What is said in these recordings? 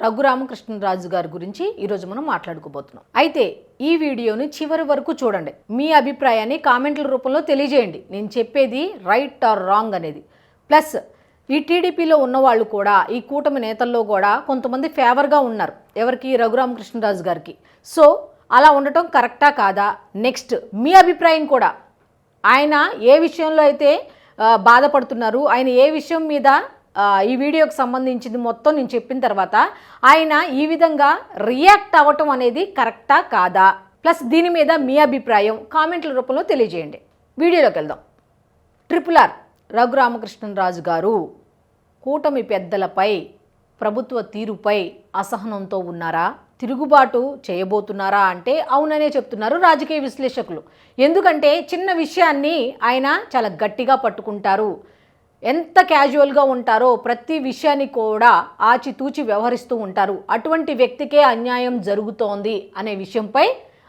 Raghurama Krishna Raju గారి గురించి ఈరోజు మనం మాట్లాడుకోబోతున్నాం. అయితే ఈ వీడియోని చివరి వరకు చూడండి. మీ అభిప్రాయాన్ని కామెంట్ల రూపంలో తెలియజేయండి. నేను చెప్పేది రైట్ ఆర్ రాంగ్ అనేది. ప్లస్ ఈ టీడీపీలో ఉన్నవాళ్ళు కూడా ఈ కూటమి నేతల్లో కూడా కొంతమంది ఫేవర్గా ఉన్నారు. ఎవరికి? రఘురామకృష్ణరాజు గారికి. సో అలా ఉండటం కరెక్టా కాదా? నెక్స్ట్ మీ అభిప్రాయం కూడా. ఆయన ఏ విషయంలో అయితే బాధపడుతున్నారు? ఆయన ఏ విషయం మీద ఈ వీడియోకి సంబంధించింది మొత్తం నేను చెప్పిన తర్వాత ఆయన ఈ విధంగా రియాక్ట్ అవ్వటం అనేది కరెక్టా కాదా? ప్లస్ దీని మీద మీ అభిప్రాయం కామెంట్ల రూపంలో తెలియజేయండి. వీడియోలోకి వెళ్దాం. ట్రిపుల్ ఆర్ రఘురామకృష్ణరాజు గారు కూటమి పెద్దలపై ప్రభుత్వ తీరుపై అసహనంతో ఉన్నారా? తిరుగుబాటు చేయబోతున్నారా అంటే అవుననే చెప్తున్నారు రాజకీయ విశ్లేషకులు. ఎందుకంటే చిన్న విషయాన్ని ఆయన చాలా గట్టిగా పట్టుకుంటారు. ఎంత క్యాజువల్గా ఉంటారో ప్రతి విషయాన్ని కూడా ఆచితూచి వ్యవహరిస్తూ ఉంటారు. అటువంటి వ్యక్తికే అన్యాయం జరుగుతోంది అనే విషయంపై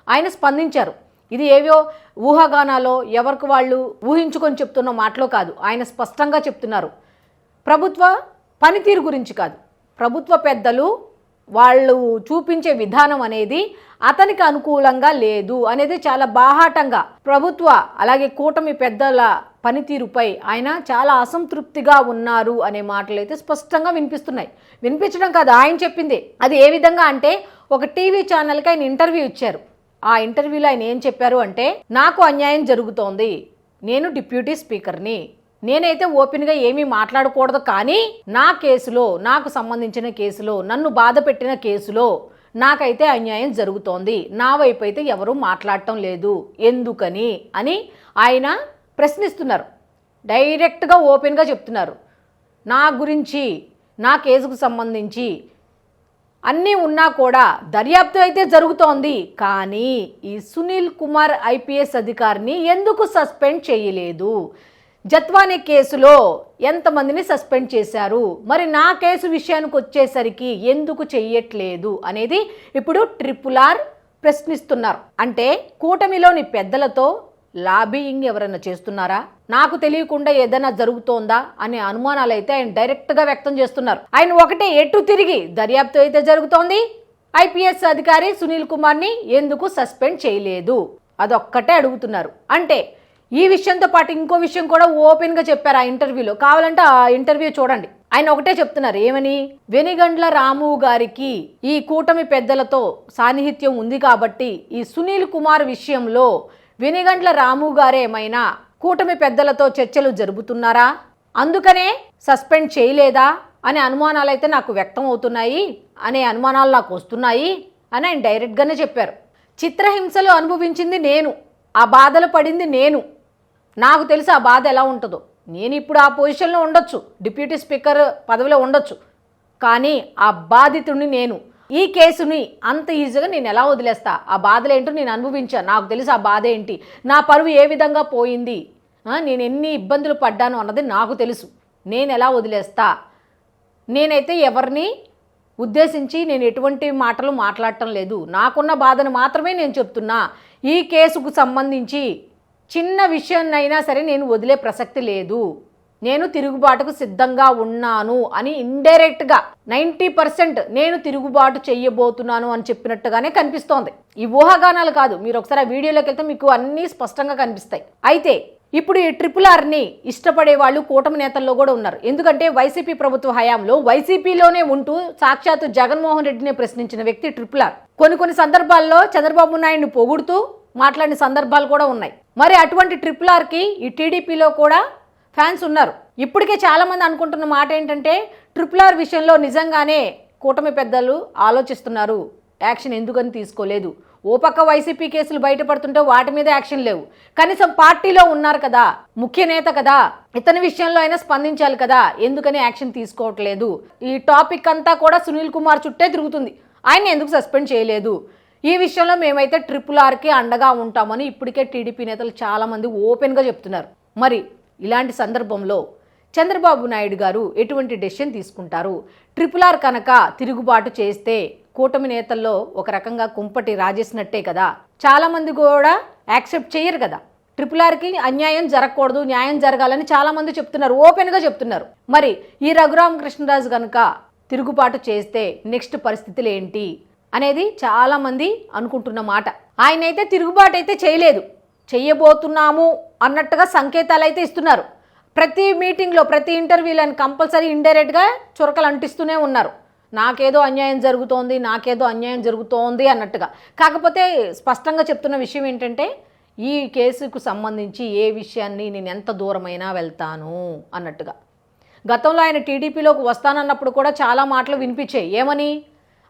ఆయన స్పందించారు. ఇది ఏవో ఊహాగానాలో ఎవరికి వాళ్ళు ఊహించుకొని చెప్తున్న మాటలో కాదు ఆయన స్పష్టంగా చెప్తున్నారు. ప్రభుత్వ పనితీరు గురించి కాదు. ప్రభుత్వ పెద్దలు వాళ్ళు చూపించే విధానం అనేది అతనికి అనుకూలంగా లేదు అనేది చాలా బాహాటంగా ప్రభుత్వ అలాగే కూటమి పెద్దల పనితీరుపై ఆయన చాలా అసంతృప్తిగా ఉన్నారు అనే మాటలు అయితే స్పష్టంగా వినిపిస్తున్నాయి. వినిపించడం కాదు ఆయన చెప్పింది. అది ఏ విధంగా అంటే ఒక టీవీ ఛానల్కి ఆయన ఇంటర్వ్యూ ఇచ్చారు. ఆ ఇంటర్వ్యూలో ఆయన ఏం చెప్పారు అంటే నాకు అన్యాయం జరుగుతోంది. నేను డిప్యూటీ స్పీకర్ని. నేనైతే ఓపెన్గా ఏమీ మాట్లాడకూడదు కానీ నా కేసులో నాకు సంబంధించిన కేసులో నన్ను బాధ పెట్టిన కేసులో నాకైతే అన్యాయం జరుగుతోంది. నా వైపు అయితే ఎవరూ మాట్లాడటం లేదు. ఎందుకని? అని ఆయన ప్రశ్నిస్తున్నారు. డైరెక్ట్గా ఓపెన్గా చెప్తున్నారు. నా గురించి నా కేసుకు సంబంధించి అన్నీ ఉన్నా కూడా దర్యాప్తు అయితే జరుగుతోంది. కానీ ఈ సునీల్ కుమార్ ఐపీఎస్ అధికారిని ఎందుకు సస్పెండ్ చేయలేదు? జత్వానీ కేసులో ఎంతమందిని సస్పెండ్ చేశారు? మరి నా కేసు విషయానికి వచ్చేసరికి ఎందుకు చెయ్యట్లేదు అనేది ఇప్పుడు ట్రిపుల్ ఆర్ ప్రశ్నిస్తున్నారు. అంటే కూటమిలోని పెద్దలతో లాబీయింగ్ ఎవరైనా చేస్తున్నారా? నాకు తెలియకుండా ఏదైనా జరుగుతోందా అనే అనుమానాలు అయితే ఆయన డైరెక్ట్గా వ్యక్తం చేస్తున్నారు. ఆయన ఒకటే ఎటు తిరిగి దర్యాప్తు అయితే జరుగుతోంది. ఐపీఎస్ అధికారి సునీల్ కుమార్ని ఎందుకు సస్పెండ్ చేయలేదు? అదొక్కటే అడుగుతున్నారు. అంటే ఈ విషయంతో పాటు ఇంకో విషయం కూడా ఓపెన్గా చెప్పారు ఆ ఇంటర్వ్యూలో. కావాలంటే ఆ ఇంటర్వ్యూ చూడండి. ఆయన ఒకటే చెప్తున్నారు. ఏమని? వెనిగండ్ల రాము గారికి ఈ కూటమి పెద్దలతో సాన్నిహిత్యం ఉంది కాబట్టి ఈ సునీల్ కుమార్ విషయంలో వినిగండ్ల రాము గారేమైనా కూటమి పెద్దలతో చర్చలు జరుపుతున్నారా? అందుకనే సస్పెండ్ చేయలేదా? అనే అనుమానాలు అయితే నాకు వ్యక్తం అవుతున్నాయి అనే అనుమానాలు నాకు వస్తున్నాయి అని ఆయన డైరెక్ట్గానే చెప్పారు. చిత్రహింసలు అనుభవించింది నేను. ఆ బాధలు పడింది నేను. నాకు తెలుసు ఆ బాధ ఎలా ఉంటుందో. నేను ఇప్పుడు ఆ పొజిషన్లో ఉండొచ్చు. డిప్యూటీ స్పీకర్ పదవిలో ఉండొచ్చు. కానీ ఆ బాధితుడిని నేను ఈ కేసుని అంత ఈజీగా నేను ఎలా వదిలేస్తా? ఆ బాధలు ఏంటో నేను అనుభవించాను నాకు తెలుసు ఆ బాధ ఏంటి. నా పరువు ఏ విధంగా పోయింది? నేను ఎన్ని ఇబ్బందులు పడ్డాను అన్నది నాకు తెలుసు. నేను ఎలా వదిలేస్తా? నేనైతే ఎవరిని ఉద్దేశించి నేను ఎటువంటి మాటలు మాట్లాడటం లేదు. నాకున్న బాధను మాత్రమే నేను చెప్తున్నా. ఈ కేసుకు సంబంధించి చిన్న విషయాన్నైనా సరే నేను వదిలే ప్రసక్తి లేదు. నేను తిరుగుబాటుకు సిద్ధంగా ఉన్నాను అని ఇండైరెక్ట్గా నైంటీ పర్సెంట్ నేను తిరుగుబాటు చెయ్యబోతున్నాను అని చెప్పినట్టుగానే కనిపిస్తోంది. ఈ ఊహాగానాలు కాదు మీరు ఒకసారి ఆ వీడియోలోకి వెళ్తే మీకు అన్నీ స్పష్టంగా కనిపిస్తాయి. అయితే ఇప్పుడు ఈ ట్రిపుల్ ఆర్ని ఇష్టపడే వాళ్ళు కూటమి నేతల్లో కూడా ఉన్నారు. ఎందుకంటే వైసీపీ ప్రభుత్వ హయాంలో వైసీపీలోనే ఉంటూ సాక్షాత్తు జగన్మోహన్ రెడ్డిని ప్రశ్నించిన వ్యక్తి ట్రిపుల్ ఆర్. కొన్ని కొన్ని సందర్భాల్లో చంద్రబాబు నాయుడిని పొగుడుతూ మాట్లాడిన సందర్భాలు కూడా ఉన్నాయి. మరి అటువంటి ట్రిపుల్ ఆర్కి ఈ టీడీపీలో కూడా ఫ్యాన్స్ ఉన్నారు. ఇప్పటికే చాలామంది అనుకుంటున్న మాట ఏంటంటే ట్రిపుల్ ఆర్ విషయంలో నిజంగానే కూటమి పెద్దలు ఆలోచిస్తున్నారు. యాక్షన్ ఎందుకని తీసుకోలేదు. ఓ పక్క వైసీపీ కేసులు బయటపడుతుంటే వాటి మీద యాక్షన్ లేవు. కనీసం పార్టీలో ఉన్నారు కదా ముఖ్య నేత కదా ఇతని విషయంలో అయినా స్పందించాలి కదా ఎందుకని యాక్షన్ తీసుకోవట్లేదు. ఈ టాపిక్ అంతా కూడా సునీల్ కుమార్ చుట్టే తిరుగుతుంది. ఆయన ఎందుకు సస్పెండ్ చేయలేదు? ఈ విషయంలో మేమైతే ట్రిపుల్ ఆర్కి అండగా ఉంటామని ఇప్పటికే టీడీపీ నేతలు చాలామంది ఓపెన్గా చెప్తున్నారు. మరి ఇలాంటి సందర్భంలో చంద్రబాబు నాయుడు గారు ఎటువంటి డెసిషన్ తీసుకుంటారు? ట్రిపుల్ ఆర్ కనుక తిరుగుబాటు చేస్తే కూటమి నేతల్లో ఒక రకంగా కుంపటి రాజేసినట్టే కదా. చాలామంది కూడా యాక్సెప్ట్ చేయరు కదా. ట్రిపుల్ ఆర్కి అన్యాయం జరగకూడదు న్యాయం జరగాలని చాలామంది చెప్తున్నారు ఓపెన్గా చెప్తున్నారు. మరి ఈ రఘురామ కృష్ణరాజు కనుక తిరుగుబాటు చేస్తే నెక్స్ట్ పరిస్థితులు ఏంటి అనేది చాలామంది అనుకుంటున్న మాట. ఆయన అయితే తిరుగుబాటు అయితే చేయలేదు. చెయ్యబోతున్నాము అన్నట్టుగా సంకేతాలు అయితే ఇస్తున్నారు. ప్రతి మీటింగ్లో ప్రతి ఇంటర్వ్యూలను కంపల్సరీ ఇండైరెక్ట్గా చురకలు అంటిస్తూనే ఉన్నారు. నాకేదో అన్యాయం జరుగుతోంది నాకేదో అన్యాయం జరుగుతోంది అన్నట్టుగా. కాకపోతే స్పష్టంగా చెప్తున్న విషయం ఏంటంటే ఈ కేసుకు సంబంధించి ఏ విషయాన్ని నేను ఎంత దూరమైనా వెళ్తాను అన్నట్టుగా. గతంలో ఆయన టీడీపీలోకి వస్తానన్నప్పుడు కూడా చాలా మాటలు వినిపించాయి. ఏమని?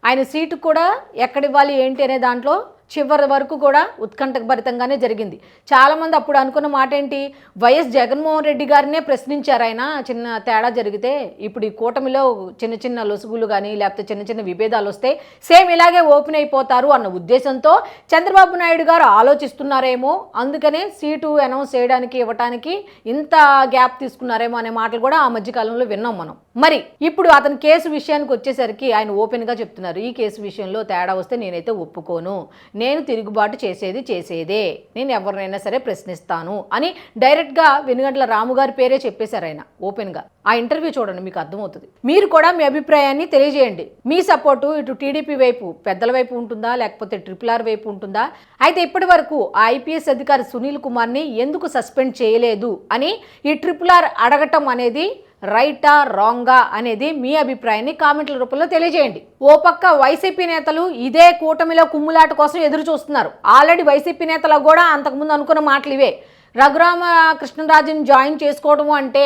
ఆయన సీటు కూడా ఎక్కడివ్వాలి ఏంటి అనే దాంట్లో చివరి వరకు కూడా ఉత్కంఠభరితంగానే జరిగింది. చాలామంది అప్పుడు అనుకున్న మాట ఏంటి వైఎస్ జగన్మోహన్ రెడ్డి గారినే ప్రశ్నించారు ఆయన. చిన్న తేడా జరిగితే ఇప్పుడు ఈ కూటమిలో చిన్న చిన్న లొసుగులు కానీ లేకపోతే చిన్న చిన్న విభేదాలు వస్తే సేమ్ ఇలాగే ఓపెన్ అయిపోతారు అన్న ఉద్దేశంతో చంద్రబాబు నాయుడు గారు ఆలోచిస్తున్నారేమో. అందుకనే సీటు అనౌన్స్ చేయడానికి ఇవ్వటానికి ఇంత గ్యాప్ తీసుకున్నారేమో అనే మాటలు కూడా ఆ మధ్యకాలంలో విన్నాం మనం. మరి ఇప్పుడు అతని కేసు విషయానికి వచ్చేసరికి ఆయన ఓపెన్గా చెప్తున్నారు ఈ కేసు విషయంలో తేడా వస్తే నేనైతే ఒప్పుకోను. నేను తిరుగుబాటు చేసేది చేసేదే. నేను ఎవరినైనా సరే ప్రశ్నిస్తాను అని డైరెక్ట్గా వెనుగంట్ల రాము గారి పేరే చెప్పేశారు ఆయన ఓపెన్గా ఆ ఇంటర్వ్యూ చూడండి మీకు అర్థమవుతుంది. మీరు కూడా మీ అభిప్రాయాన్ని తెలియజేయండి. మీ సపోర్టు ఇటు టీడీపీ వైపు పెద్దల వైపు ఉంటుందా లేకపోతే ట్రిపుల్ ఆర్ వైపు ఉంటుందా? అయితే ఇప్పటి వరకు ఆ ఐపీఎస్ అధికారి సునీల్ కుమార్ని ఎందుకు సస్పెండ్ చేయలేదు అని ఈ ట్రిపుల్ ఆర్ అడగటం అనేది రైటా రాంగా అనేది మీ అభిప్రాయాన్ని కామెంట్ల రూపంలో తెలియజేయండి. ఓ పక్క వైసీపీ నేతలు ఇదే కూటమిలో కుమ్ములాట కోసం ఎదురు చూస్తున్నారు. ఆల్రెడీ వైసీపీ నేతలకు కూడా అంతకుముందు అనుకున్న మాటలు ఇవే. రఘురామ కృష్ణరాజుని జాయిన్ చేసుకోవడం అంటే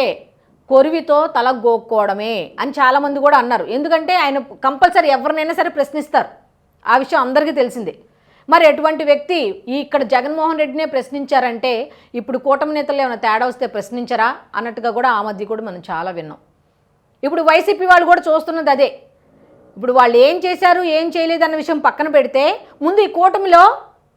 కొరివితో తల గోక్కోవడమే అని చాలామంది కూడా అన్నారు. ఎందుకంటే ఆయన కంపల్సరీ ఎవరినైనా సరే ప్రశ్నిస్తారు. ఆ విషయం అందరికీ తెలిసిందే. మరి ఎటువంటి వ్యక్తి ఈ ఇక్కడ జగన్మోహన్ రెడ్డినే ప్రశ్నించారంటే ఇప్పుడు కూటమి నేతలు ఏమైనా తేడా వస్తే ప్రశ్నించరా? అన్నట్టుగా కూడా ఆ మధ్య కూడా మనం చాలా విన్నాం. ఇప్పుడు వైసీపీ వాళ్ళు కూడా చూస్తున్నది అదే. ఇప్పుడు వాళ్ళు ఏం చేశారు ఏం చేయలేదు అన్న విషయం పక్కన పెడితే ముందు ఈ కూటమిలో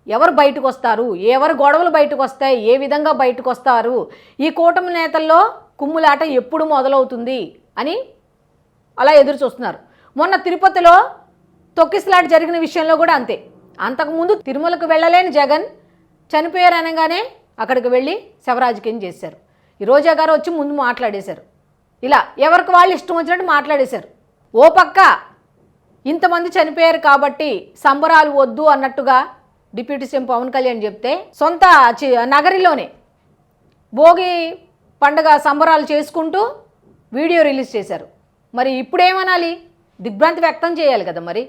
ఎవరు బయటకు వస్తారు? ఎవరు గొడవలు బయటకు వస్తాయి? ఏ విధంగా బయటకు వస్తారు? ఈ కూటమి నేతల్లో కుమ్ములాట ఎప్పుడు మొదలవుతుంది అని అలా ఎదురు చూస్తున్నారు. మొన్న తిరుపతిలో తొక్కిసలాట జరిగిన విషయంలో కూడా అంతే. అంతకుముందు తిరుమలకు వెళ్ళలేని జగన్ చనిపోయారు అనగానే అక్కడికి వెళ్ళి శవరాజకీయం చేశారు. ఈ రోజా గారు వచ్చి ముందు మాట్లాడేశారు. ఇలా ఎవరికి వాళ్ళు ఇష్టం వచ్చినట్టు మాట్లాడేశారు. ఓ పక్క ఇంతమంది చనిపోయారు కాబట్టి సంబరాలు వద్దు అన్నట్టుగా డిప్యూటీ సీఎం పవన్ కళ్యాణ్ చెప్తే సొంత నగరిలోనే భోగి పండగ సంబరాలు చేసుకుంటూ వీడియో రిలీజ్ చేశారు. మరి ఇప్పుడేమనాలి? దిగ్భ్రాంతి వ్యక్తం చేయాలి కదా మరి.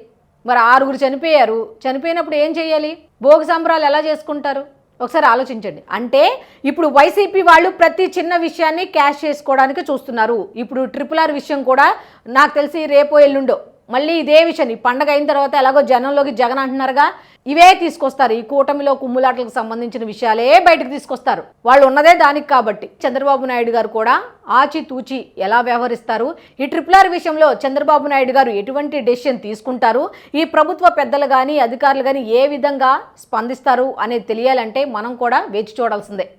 మరి ఆరుగురు చనిపోయారు. చనిపోయినప్పుడు ఏం చేయాలి? భోగి సంబరాలు ఎలా చేసుకుంటారు? ఒకసారి ఆలోచించండి. అంటే ఇప్పుడు వైసీపీ వాళ్ళు ప్రతి చిన్న విషయాన్ని క్యాష్ చేసుకోవడానికి చూస్తున్నారు. ఇప్పుడు ట్రిపుల్ ఆర్ విషయం కూడా నాకు తెలిసి రేపో ఎల్లుండో మళ్ళీ ఇదే విషయం. ఈ పండగ అయిన తర్వాత ఎలాగో జనంలోకి జగన్ అంటున్నారుగా ఇవే తీసుకొస్తారు. ఈ కూటమిలో కుమ్ములాటలకు సంబంధించిన విషయాలే బయటకు తీసుకొస్తారు. వాళ్ళు ఉన్నదే దానికి కాబట్టి. చంద్రబాబు నాయుడు గారు కూడా ఆచి తూచి ఎలా వ్యవహరిస్తారు? ఈ ట్రిపుల్ ఆర్ విషయంలో చంద్రబాబు నాయుడు గారు ఎటువంటి డెసిషన్ తీసుకుంటారు? ఈ ప్రభుత్వ పెద్దలు కానీ అధికారులు కానీ ఏ విధంగా స్పందిస్తారు అనేది తెలియాలంటే మనం కూడా వేచి చూడాల్సిందే.